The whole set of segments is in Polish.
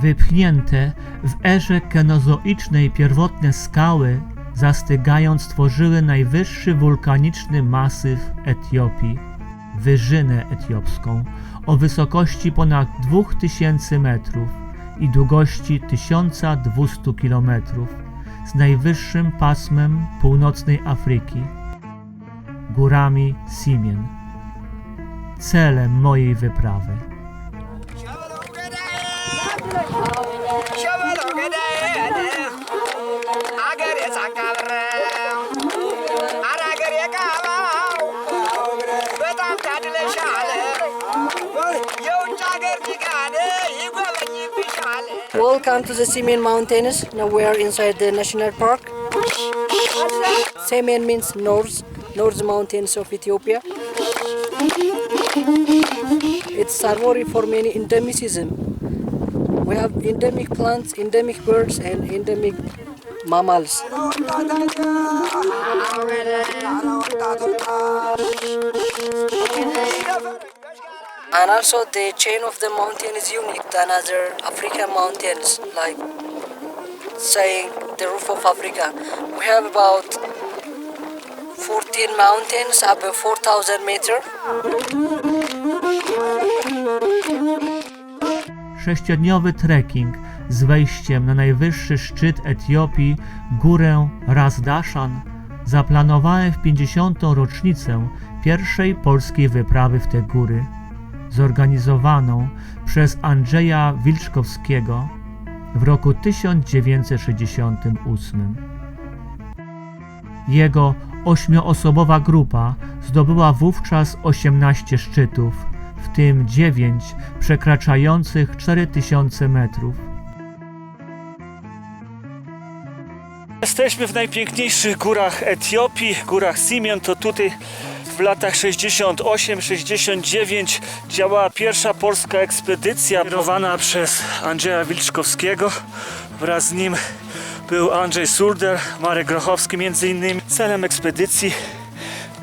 Wypchnięte w erze kenozoicznej pierwotne skały, zastygając tworzyły najwyższy wulkaniczny masyw Etiopii, Wyżynę Etiopską, o wysokości ponad 2000 metrów i długości 1200 kilometrów, z najwyższym pasmem północnej Afryki, górami Simien. Celem mojej wyprawy. Welcome to the Simeon Mountains. Now we are inside the national park. Simeon means north, north mountains of Ethiopia. It's Sarvori for many endemicism. We have endemic plants, endemic birds, and endemic mammals. And also the chain of the mountain is unique than other African mountains, like saying the roof of Africa. We have about 14 mountains above 4,000 meter. Sześciodniowy trekking z wejściem na najwyższy szczyt Etiopii, górę Ras Dashan, zaplanowałem w 50. rocznicę pierwszej polskiej wyprawy w te góry, zorganizowaną przez Andrzeja Wilczkowskiego w roku 1968. Jego ośmioosobowa grupa zdobyła wówczas 18 szczytów, w tym 9 przekraczających 4000 metrów. Jesteśmy w najpiękniejszych górach Etiopii, górach Simion. To tutaj w latach 68-69 działała pierwsza polska ekspedycja kierowana przez Andrzeja Wilczkowskiego. Wraz z nim był Andrzej Surder, Marek Grochowski między innymi. Celem ekspedycji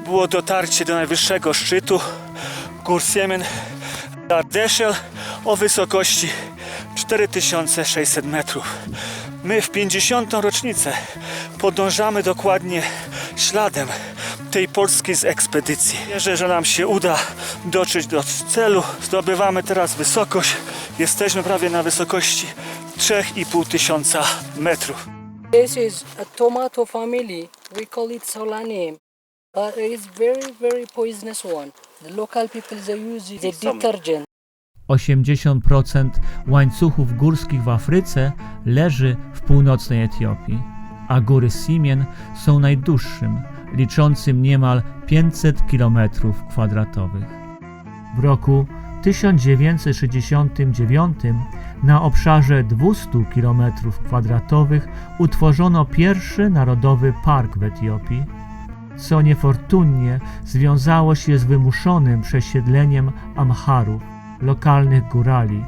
było dotarcie do najwyższego szczytu gór Siemen Ardeszel o wysokości 4600 metrów. My w 50. rocznicę podążamy dokładnie śladem tej polskiej z ekspedycji. Wierzę, że nam się uda dotrzeć do celu. Zdobywamy teraz wysokość. Jesteśmy prawie na wysokości 3,5 tysiąca metrów. This is a tomato family. We call it Solanium. But it's very, very poisonous one. The local people they use it as a detergent. 80% łańcuchów górskich w Afryce leży w północnej Etiopii, a góry Simien są najdłuższym, liczącym niemal 500 km2. W roku 1969 na obszarze 200 km2 utworzono pierwszy narodowy park w Etiopii, co niefortunnie związało się z wymuszonym przesiedleniem Amharów, lokalnych górali,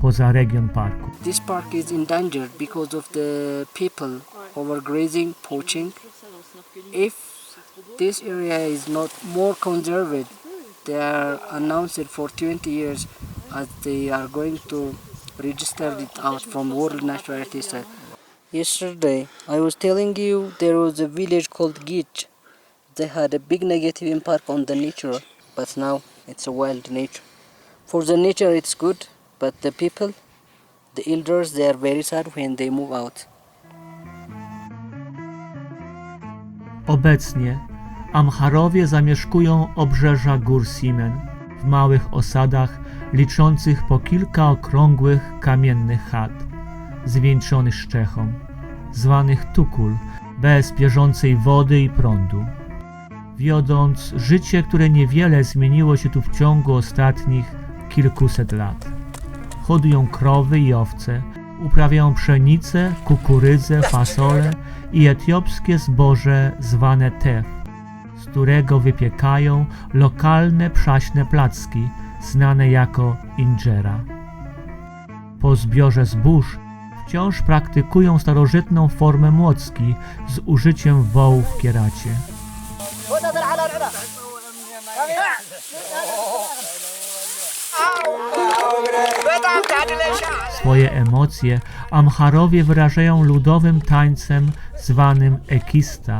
poza region parku. This park is endangered because of the people overgrazing, poaching. If this area is not more conserved, they are announced for 20 years as they are going to register it out from World Natural Heritage. Yesterday, I was telling you there was a village called Gitch. They had a big negative impact on the nature, but now it's a wild nature. For the nature, it's good, but the people, the elders, they are very sad when they move out. Obecnie Amharowie zamieszkują obrzeża gór Simen w małych osadach liczących po kilka okrągłych kamiennych chat, zwieńczonych szczechą, zwanych tukul, bez bieżącej wody i prądu. Wiodąc życie, które niewiele zmieniło się tu w ciągu ostatnich kilkuset lat. Hodują krowy i owce, uprawiają pszenicę, kukurydzę, fasole i etiopskie zboże zwane tef, z którego wypiekają lokalne przaśne placki znane jako injera. Po zbiorze zbóż wciąż praktykują starożytną formę młocki z użyciem wołów w kieracie. Swoje emocje Amharowie wyrażają ludowym tańcem zwanym ekista,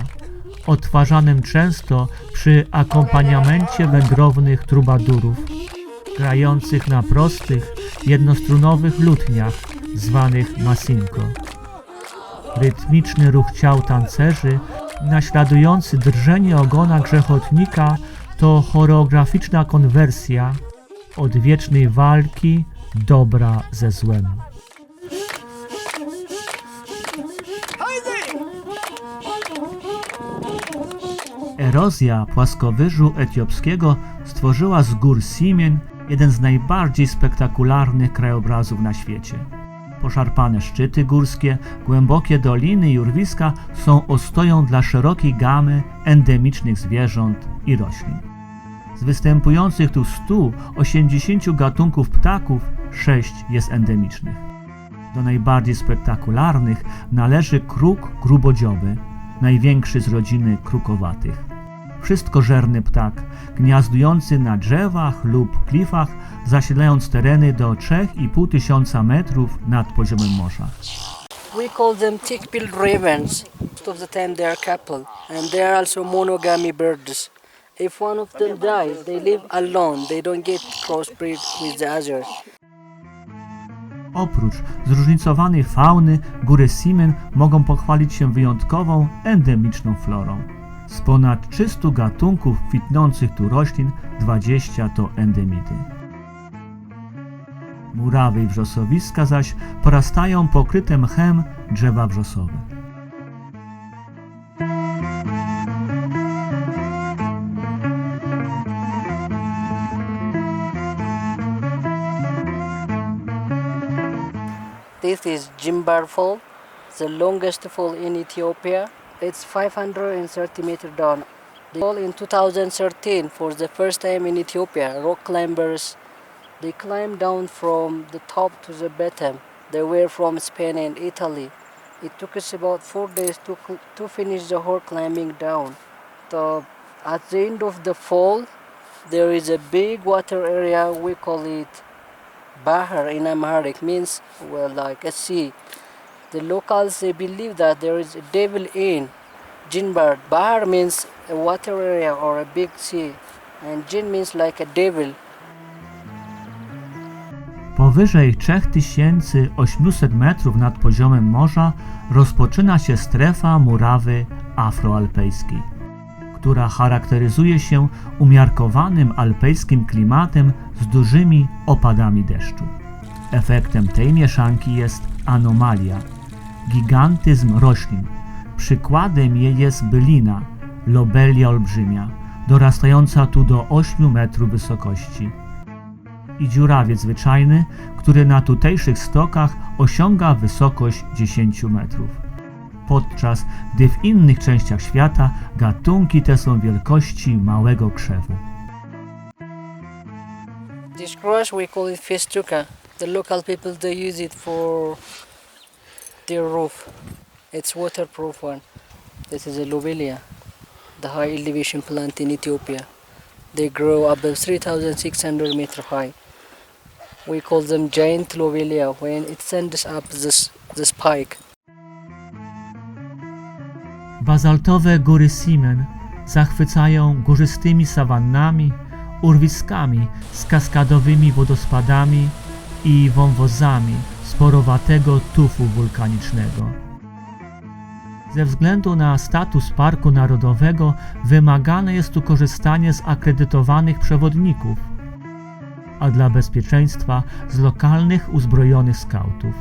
odtwarzanym często przy akompaniamencie wędrownych trubadurów, grających na prostych, jednostrunowych lutniach zwanych masinko. Rytmiczny ruch ciał tancerzy naśladujący drżenie ogona grzechotnika, to choreograficzna konwersja odwiecznej walki dobra ze złem. Erozja płaskowyżu etiopskiego stworzyła z gór Simien jeden z najbardziej spektakularnych krajobrazów na świecie. Poszarpane szczyty górskie, głębokie doliny i urwiska są ostoją dla szerokiej gamy endemicznych zwierząt i roślin. Z występujących tu 180 gatunków ptaków, 6 jest endemicznych. Do najbardziej spektakularnych należy kruk grubodzioby, największy z rodziny krukowatych. Wszystkożerny ptak, gniazdujący na drzewach lub klifach, zasiedlając tereny do 3,5 tysiąca metrów nad poziomem morza. We call them thick-billed ravens. Most of the time they are couple, and they are also monogamy birds. If one of them dies, they live alone. They don't get crossbreed with the others. Oprócz zróżnicowanej fauny, góry Simen mogą pochwalić się wyjątkową, endemiczną florą. Z ponad 300 gatunków kwitnących tu roślin, 20 to endemity. Murawy i wrzosowiska zaś porastają pokryte mchem drzewa wrzosowe. This is Jimbar Fall, the longest fall in Ethiopia. It's 530 meters down. In 2013 for the first time in Ethiopia. Rock climbers, they climbed down from the top to the bottom. They were from Spain and Italy. It took us about four days to, to finish the whole climbing down. So at the end of the fall, there is a big water area. We call it Bahar in Amharic means well like a sea. The locals they believe that there is a devil in Jinbar. Bahar means a water area or a big sea, and Jin means like a devil. Powyżej 3800 metrów nad poziomem morza rozpoczyna się strefa murawy afroalpejskiej, która charakteryzuje się umiarkowanym alpejskim klimatem z dużymi opadami deszczu. Efektem tej mieszanki jest anomalia, gigantyzm roślin. Przykładem jej jest bylina, lobelia olbrzymia, dorastająca tu do 8 metrów wysokości i dziurawiec zwyczajny, który na tutejszych stokach osiąga wysokość 10 metrów. Podczas gdy w innych częściach świata gatunki te są wielkości małego krzewu. This grass we call it festuca. The local people they use it for their roof. It's waterproof one. This is a lobelia, the high elevation plant in Ethiopia. They grow above 3,600 meter high. We call them giant lobelia when it sends up this the spike. Bazaltowe góry Simen zachwycają górzystymi sawannami, urwiskami z kaskadowymi wodospadami i wąwozami sporowatego tufu wulkanicznego. Ze względu na status parku narodowego wymagane jest tu korzystanie z akredytowanych przewodników, a dla bezpieczeństwa z lokalnych uzbrojonych skautów.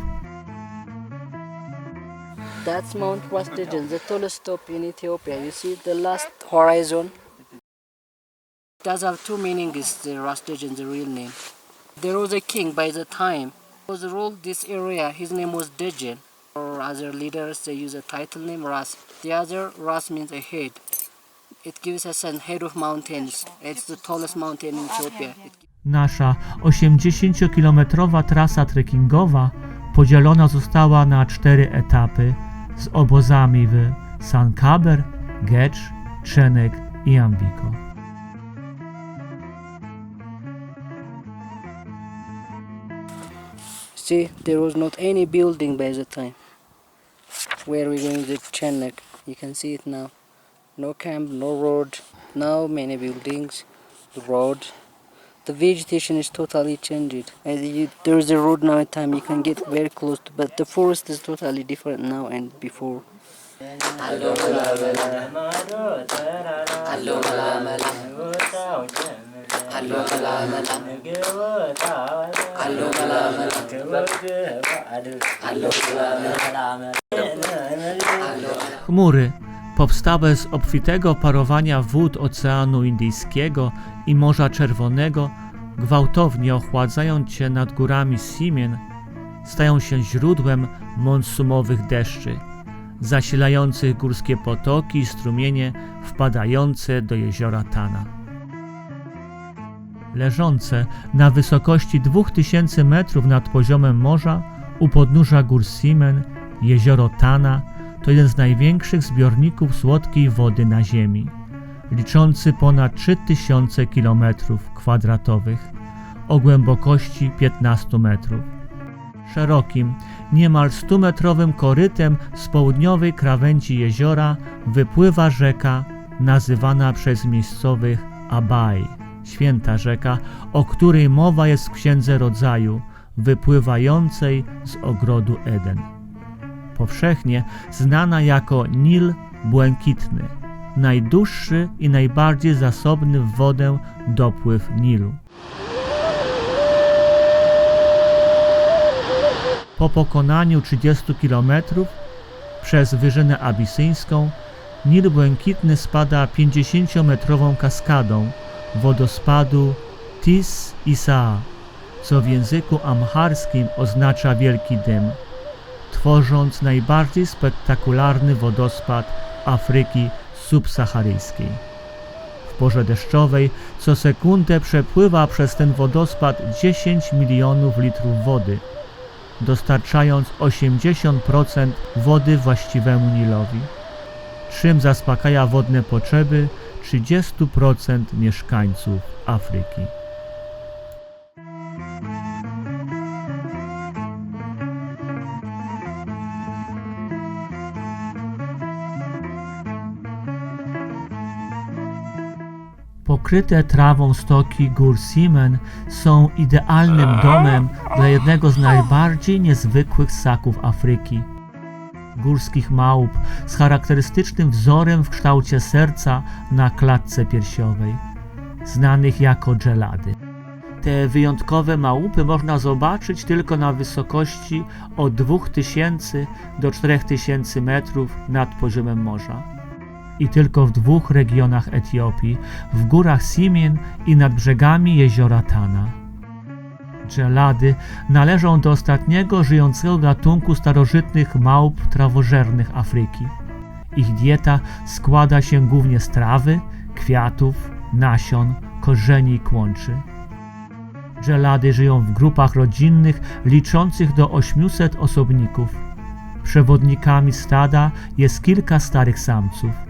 That's Mount Rastigen, the tallest top in Ethiopia. You see the last horizon? It does two meanings, the Rastigen, the real name. There was a king by the time was ruled this area. His name was Degen. Or other leaders, they use a title name Ras. The other, Ras means a head. It gives us a head of mountains. It's the tallest mountain in Ethiopia. Nasza 80-kilometrowa trasa trekkingowa podzielona została na cztery etapy z obozami w Sankaber, Gecz, Czenek i Ambiko. See, there was not any building by the time. Where we going to Chenek, you can see it now. No camp, no road. Now many buildings, road. The vegetation is totally changed. You, there's a road now at time you can get very close to, but the forest is totally different now and before. Chmury, powstałe z obfitego parowania wód Oceanu Indyjskiego i Morza Czerwonego, gwałtownie ochładzając się nad górami Simien, stają się źródłem monsumowych deszczy, zasilających górskie potoki i strumienie wpadające do jeziora Tana. Leżące na wysokości 2000 metrów nad poziomem morza u podnóża gór Simen, jezioro Tana to jeden z największych zbiorników słodkiej wody na Ziemi, liczący ponad 3000 km2 o głębokości 15 metrów. Szerokim, niemal 100-metrowym korytem z południowej krawędzi jeziora wypływa rzeka nazywana przez miejscowych Abai, święta rzeka, o której mowa jest w Księdze Rodzaju, wypływającej z ogrodu Eden powszechnie znana jako Nil Błękitny, najdłuższy i najbardziej zasobny w wodę dopływ Nilu. Po pokonaniu 30 km przez Wyżynę Abisyńską Nil Błękitny spada 50-metrową kaskadą wodospadu Tis Isaa, co w języku amharskim oznacza wielki dym tworząc najbardziej spektakularny wodospad Afryki subsaharyjskiej. W porze deszczowej co sekundę przepływa przez ten wodospad 10 milionów litrów wody, dostarczając 80% wody właściwemu Nilowi, czym zaspokaja wodne potrzeby 30% mieszkańców Afryki. Pokryte trawą stoki gór Simen są idealnym domem dla jednego z najbardziej niezwykłych ssaków Afryki. Górskich małp z charakterystycznym wzorem w kształcie serca na klatce piersiowej, znanych jako dżelady. Te wyjątkowe małpy można zobaczyć tylko na wysokości od 2000 do 4000 metrów nad poziomem morza i tylko w dwóch regionach Etiopii, w górach Simien i nad brzegami jeziora Tana. Dżelady należą do ostatniego żyjącego gatunku starożytnych małp trawożernych Afryki. Ich dieta składa się głównie z trawy, kwiatów, nasion, korzeni i kłączy. Dżelady żyją w grupach rodzinnych liczących do 800 osobników. Przewodnikami stada jest kilka starych samców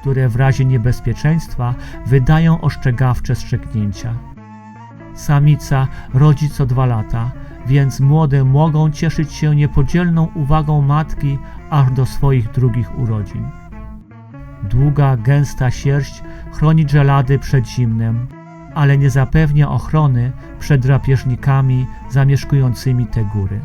które w razie niebezpieczeństwa wydają ostrzegawcze strzeknięcia. Samica rodzi co dwa lata, więc młode mogą cieszyć się niepodzielną uwagą matki aż do swoich drugich urodzin. Długa, gęsta sierść chroni dżelady przed zimnem, ale nie zapewnia ochrony przed drapieżnikami zamieszkującymi te góry.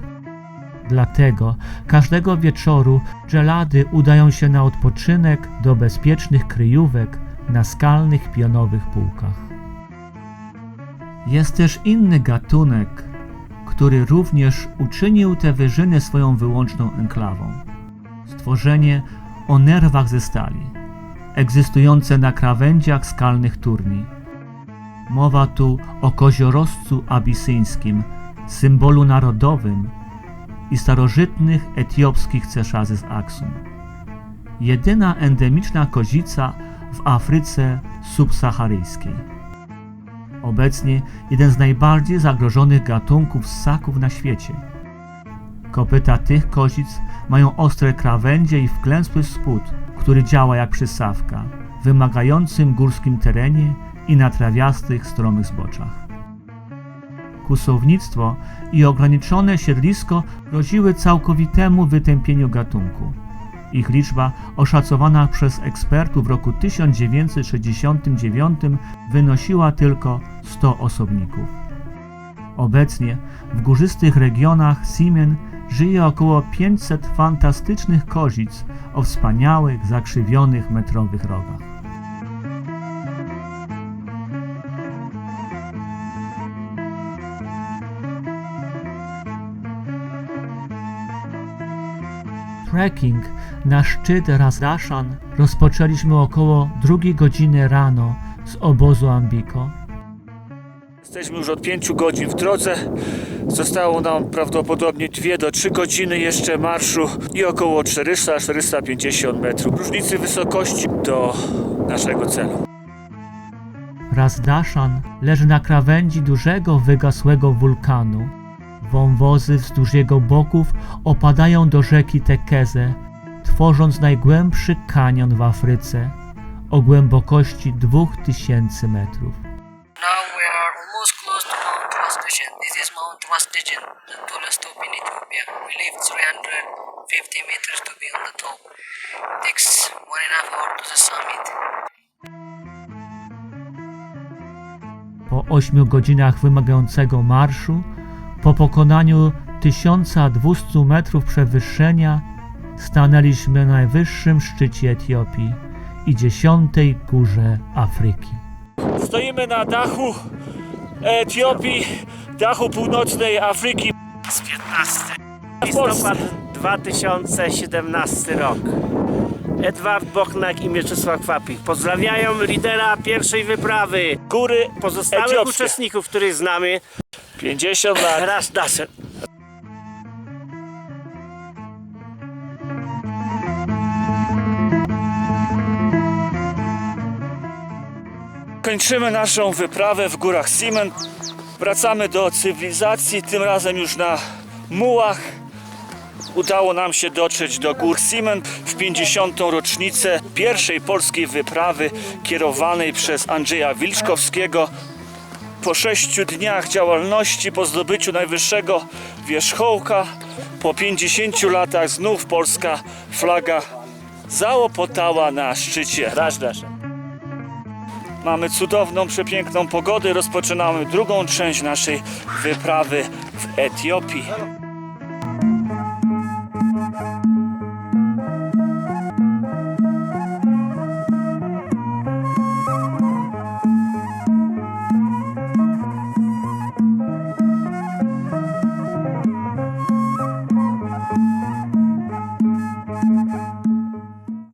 Dlatego każdego wieczoru dżelady udają się na odpoczynek do bezpiecznych kryjówek na skalnych pionowych półkach. Jest też inny gatunek, który również uczynił te wyżyny swoją wyłączną enklawą. Stworzenie o nerwach ze stali, egzystujące na krawędziach skalnych turni. Mowa tu o kozioroscu abisyńskim, symbolu narodowym i starożytnych etiopskich ceszarzy z Aksum. Jedyna endemiczna kozica w Afryce subsaharyjskiej. Obecnie jeden z najbardziej zagrożonych gatunków ssaków na świecie. Kopyta tych kozic mają ostre krawędzie i wklęsły spód, który działa jak przysawka, wymagającym górskim terenie i na trawiastych, stromych zboczach. Kłusownictwo i ograniczone siedlisko groziły całkowitemu wytępieniu gatunku. Ich liczba, oszacowana przez ekspertów w roku 1969, wynosiła tylko 100 osobników. Obecnie w górzystych regionach Siemen żyje około 500 fantastycznych kozic o wspaniałych, zakrzywionych metrowych rogach. Trekking na szczyt Rasdashan rozpoczęliśmy około drugiej godziny rano z obozu Ambiko. Jesteśmy już od 5 godzin w drodze. Zostało nam prawdopodobnie 2 do 3 godziny jeszcze marszu i około 400-450 metrów różnicy wysokości do naszego celu. Rasdashan leży na krawędzi dużego wygasłego wulkanu. Wąwozy wzdłuż jego boków opadają do rzeki Tekeze, tworząc najgłębszy kanion w Afryce o głębokości 2000 metrów. Now we are almost close to Mount Wasdashan. This is Mount Wasdashan, the tallest top in Ethiopia. We live 350 meters to be on the top. It takes one and a half hour to the summit. Po 8 godzinach wymagającego marszu, po pokonaniu 1200 metrów przewyższenia, stanęliśmy na najwyższym szczycie Etiopii i dziesiątej górze Afryki. Stoimy na dachu Etiopii, dachu północnej Afryki. z 15. W Polsce. Listopad 2017 rok. Edward Bochnak i Mieczysław Kwapik pozdrawiają lidera pierwszej wyprawy. Góry Pozostałych etiopskie. uczestników, których znamy, 50 lat. raz nasze. Kończymy naszą wyprawę w górach Simen. Wracamy do cywilizacji, tym razem już na mułach. Udało nam się dotrzeć do gór Simen w 50. rocznicę pierwszej polskiej wyprawy kierowanej przez Andrzeja Wilczkowskiego. Po sześciu dniach działalności, po zdobyciu najwyższego wierzchołka, po 50 latach znów polska flaga załopotała na szczycie. Raz nasze. Mamy cudowną, przepiękną pogodę. Rozpoczynamy drugą część naszej wyprawy w Etiopii.